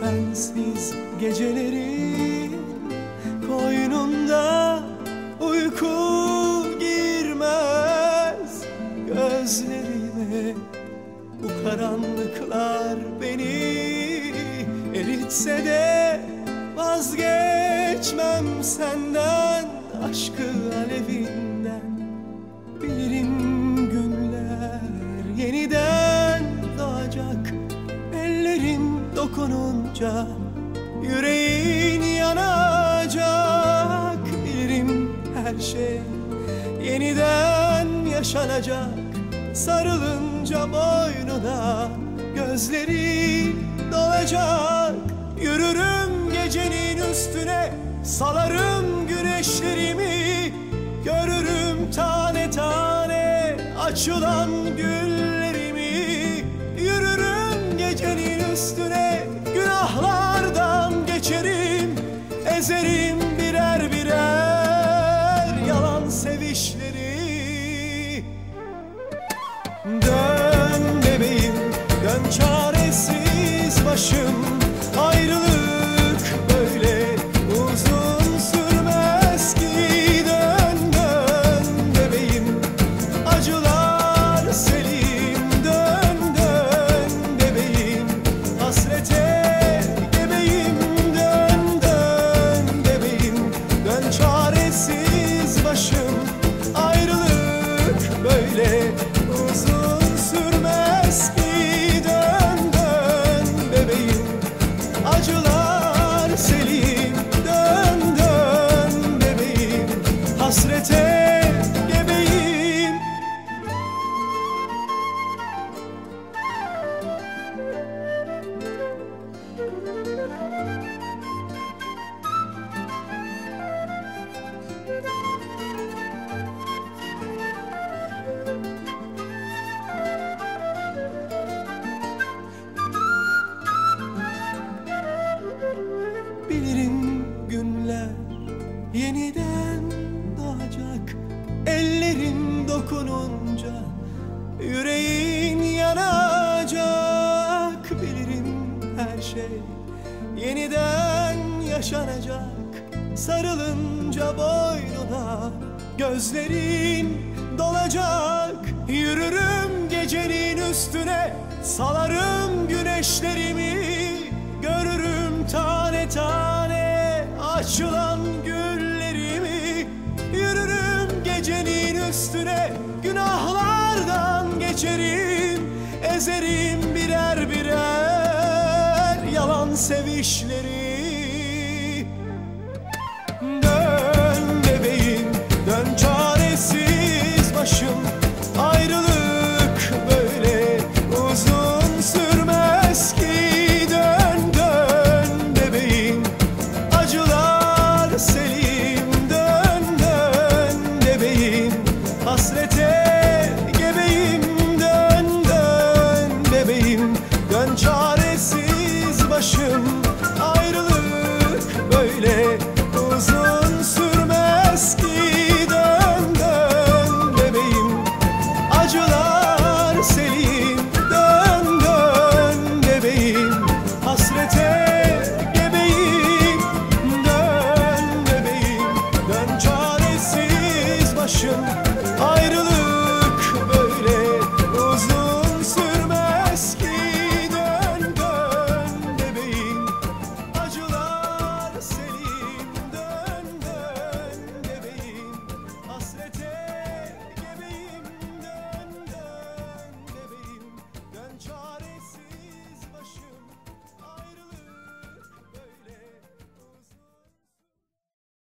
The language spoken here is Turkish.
sensiz geceleri Koynunda uyku girmez. Gözlerime Bu karanlıklar beni eritse de Vazgeçmem senden aşkı dokununca yüreğin yanacak Bilirim her şey yeniden yaşanacak. Sarılınca boynuna gözlerin dolacak. Yürürüm gecenin üstüne salarım güneşlerimi. Görürüm tane tane açılan güllerimi Bilirim günler. Yeniden doğacak Ellerin dokununca yüreğin yanacak. Bilirim her şey yeniden yaşanacak. Sarılınca boynuna gözlerin dolacak. Yürürüm gecenin üstüne salarım güneşlerimi. Görürüm tane tane açılan güllerimi Yürürüm gecenin üstüne. Günahlardan geçerim Ezerim birer birer yalan sevişleri